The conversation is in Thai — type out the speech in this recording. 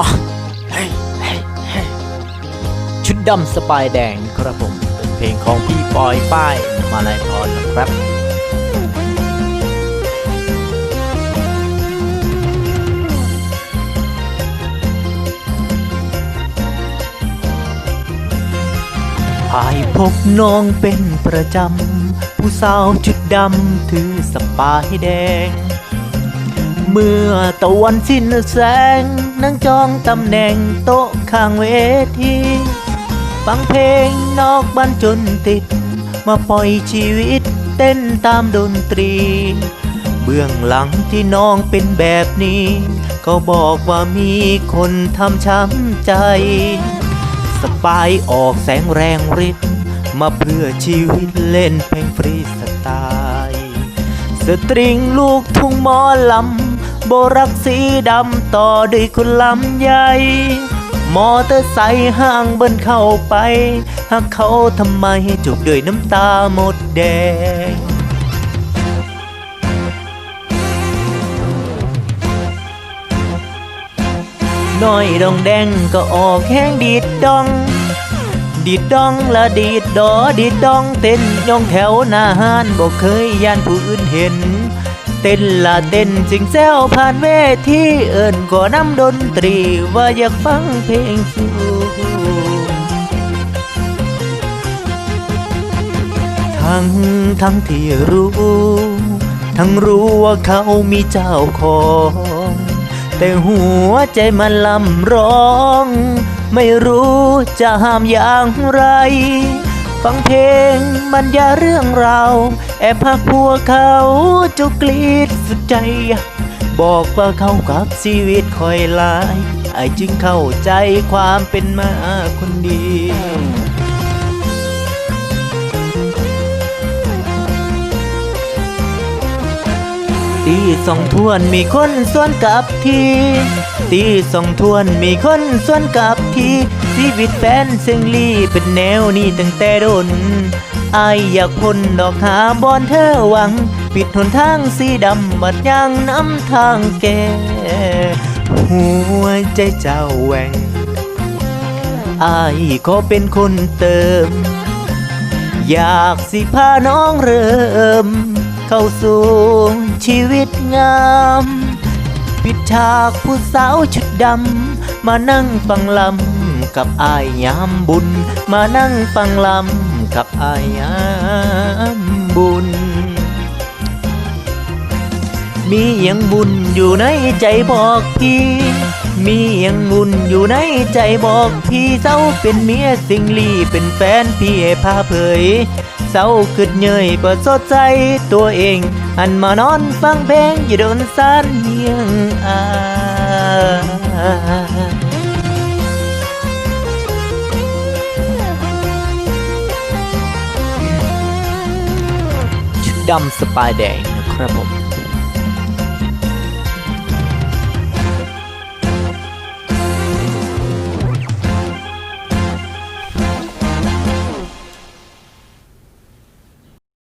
มาเฮ้เฮ้เฮ้ชุดดำสปายแดงครับผม เป็นเพลงของพี่ปอยป้ายมาลายพรนะครับพายพบน้องเป็นประจำ ผู้สาวจุดดำถือสปายแดง เมื่อตะวันสิ้นแสง นั่งจองตำแหน่งโต๊ะข้างเวทีฟังเพลงนอกบ้านจนติด มาปล่อยชีวิตเต้นตามดนตรี เบื้องหลังที่น้องเป็นแบบนี้เขาบอกว่ามีคนทำช้ำใจ สปายออกแสงแรงฤทธิ์มาเพื่อชีวิตเล่นเพลงฟรีสไตล์ สตริงลูกทุ่งหมอลำ โบรักสีดำต่อด้วยคุณลำใหญ่ มอเตอร์ไซค์ห้างเบิ้นเข้าไปหากเขาทำไมจุกด้วยน้ำตาหมดแดงน้อยดองแดงก็ออกแห้งดีดดอง ดีดดองละดีดดอดีดดองเต้นยองแถวหน้าห้านบอกเคยย่านผู้อื่นเห็น เต้นละเต้นจิงแซวผ่านเวทีเอิญก็นำดนตรี ว่าอยากฟังเพลงสูทั้งทั้งที่รู้ ทั้งรู้ว่าเขามีเจ้าของ แต่หัวใจมันลำร้อง ไม่รู้จะห้ามอย่างไร ฟังเพลงบรรยาเรื่องเรา แอบพักพัวเขาจุกรีดสุดใจ บอกว่าเขากับชีวิตคอยลายไอจึงเข้าใจความเป็นมาคนดีตีสองทวนมีคนส่วนกับที ตีสองทวนมีคนส่วนกับทีชีวิตแฟนเซงลีเป็นแนวนี้ตั้งแต่โดนอายอยากพ้นดอกหาบอนเธอหวัง ปิดหนทางสีดำบัดยางน้ำทางแกหัวใจเจ้าแหวงอายขอเป็นคนเติม อยากสิพาน้องเริ่ม เข้าสู่ชีวิตงาม ปิดฉากผู้สาวชุดดำ มานั่งฟังลำกับอายยามบุญ มานั่งฟังลำกับอายยามบุญ มีอย่างบุญอยู่ในใจบอกพี่มีอย่างบุญอยู่ในใจบอกพี่เจ้าเป็นเมียสิงลีเป็นแฟนพี่ให้พาเผยเศร้าขึ้นเยยเปิดสดใจตัวเองหันมานอนฟังเพลงอยู่โดนสานเฮียงอาชุดดำสปายแดงนะครับผม